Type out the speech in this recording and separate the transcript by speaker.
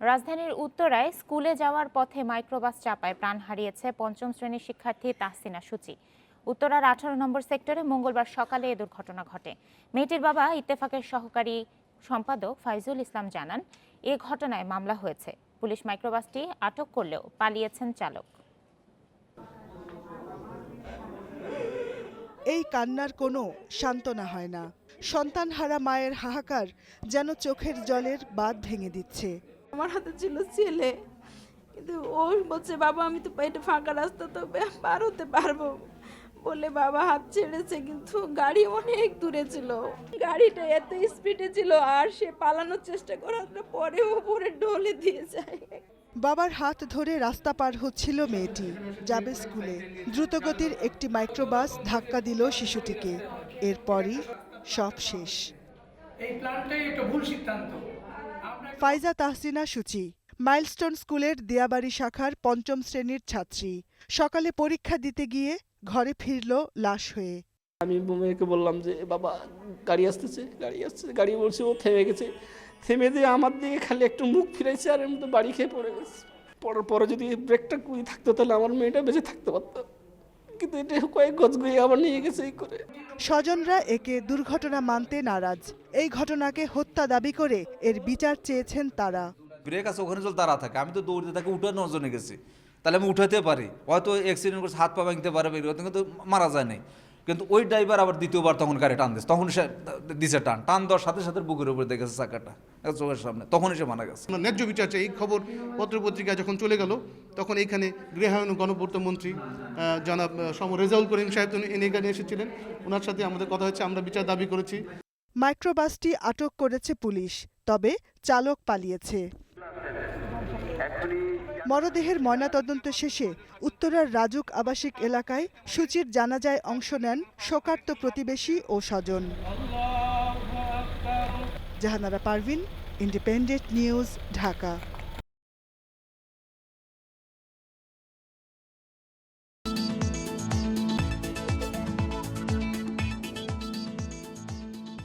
Speaker 1: রাজধানীর উত্তরায় স্কুলে যাওয়ার পথে মাইক্রোবাস চাপায় প্রাণ হারিয়েছে পঞ্চম শ্রেণির শিক্ষার্থী তাহসিনা সূচি। উত্তরার আঠারো নম্বর সেক্টরে মঙ্গলবার সকালে এ দুর্ঘটনা ঘটে। মেয়েটির বাবা ইত্তেফাকের সহকারী সম্পাদক ফাইজুল ইসলাম জানান, এ ঘটনায় মামলা হয়েছে। পুলিশ মাইক্রোবাসটি আটক করলেও পালিয়েছেন চালক।
Speaker 2: এই কান্নার কোনো সান্ত্বনা হয় না। সন্তানহারা মায়ের হাহাকার যেন চোখের জলের বাঁধ ভেঙে দিচ্ছে।
Speaker 3: আমার হাতে ছিল ছেলে। কিন্তু ও বলছে বাবা আমি তো এটা ফাঁকা রাস্তা তো পার হতে পারব। বলে বাবা হাত ছেড়েছে কিন্তু গাড়ি অনেক দূরে ছিল। গাড়িটা এত স্পিডে ছিল আর সে পালানোর চেষ্টা করার পরে উপরে ডলে দিয়ে যায়।
Speaker 2: বাবার হাত ধরে রাস্তা পার হচ্ছিল মেয়েটি যাবে স্কুলে। দ্রুতগতির একটি মাইক্রোবাস ধাক্কা দিল শিশুটিকে। এরপরই সব শেষ।
Speaker 4: এই প্ল্যানটাই একটা ভুল সিদ্ধান্ত।
Speaker 2: ফাইজা তাহসিনা সূচি, মাইলস্টোন স্কুলের দিয়াবাড়ি শাখার পঞ্চম শ্রেণির ছাত্রী। সকালে পরীক্ষা দিতে গিয়ে ঘরে ফিরল লাশ হয়ে।
Speaker 5: আমি মেয়েকে বললাম যে, বাবা, গাড়ি আসতেছে, গাড়ি আসছে। গাড়ি বলছে, ও থেমে গেছে। থেমে দিয়ে আমার দিকে খালি একটু মুখ ফিরাইছে আর মধ্যে বাড়ি খেয়ে পড়ে গেছে। পড়ার পরে যদি ব্রেকটা থাকতো, তাহলে আমার মেয়েটা বেঁচে থাকতে পারতো। কিন্তু এটা কয়েক গজ গুয়ে আবার নিয়ে গেছে এই করে।
Speaker 2: স্বজনরা একে দুর্ঘটনা মানতে নারাজ। এই ঘটনাকে হত্যা দাবি করে এর বিচার চেয়েছেন তারা।
Speaker 6: ব্রেক আছে ওখানে চল তারা থাকে। আমি তো দৌড়তে তাকে উঠানোর জন্য গেছি। তাহলে আমি উঠাতে পারি। হয়তো অ্যাক্সিডেন্ট করছে হাত পা ভাঙতে পারে কিন্তু মারা যায় নাই। কিন্তু ওই ড্রাইভার আবার দ্বিতীয়বার তখন গাড়ি টান দিচ্ছে তখন সে দিছে টান। টান দেওয়ার সাথে সাথে বুকের উপরে দেখেছে চাকাটা চোখের সামনে। তখনই সে মারা গেছে।
Speaker 7: ন্যায্য বিচার চাই। এই খবর পত্রপত্রিকায় যখন চলে গেল তখন এইখানে গৃহায়ন ও গণপূর্ত মন্ত্রী জনাব সম রেজাউল করিম সাহেব তিনি এনে এখানে এসেছিলেন। ওনার সাথে আমাদের কথা হচ্ছে আমরা বিচার দাবি করেছি।
Speaker 2: মাইক্রোবাসটি আটক করেছে পুলিশ তবে চালক পালিয়েছে। মরদেহের ময়নাতদন্ত শেষে উত্তরার রাজুক আবাসিক এলাকায় সূচির জানাজায় অংশ নেন শোকার্ত প্রতিবেশী ও স্বজন। Jahanara Parvin, Independent News, Dhaka.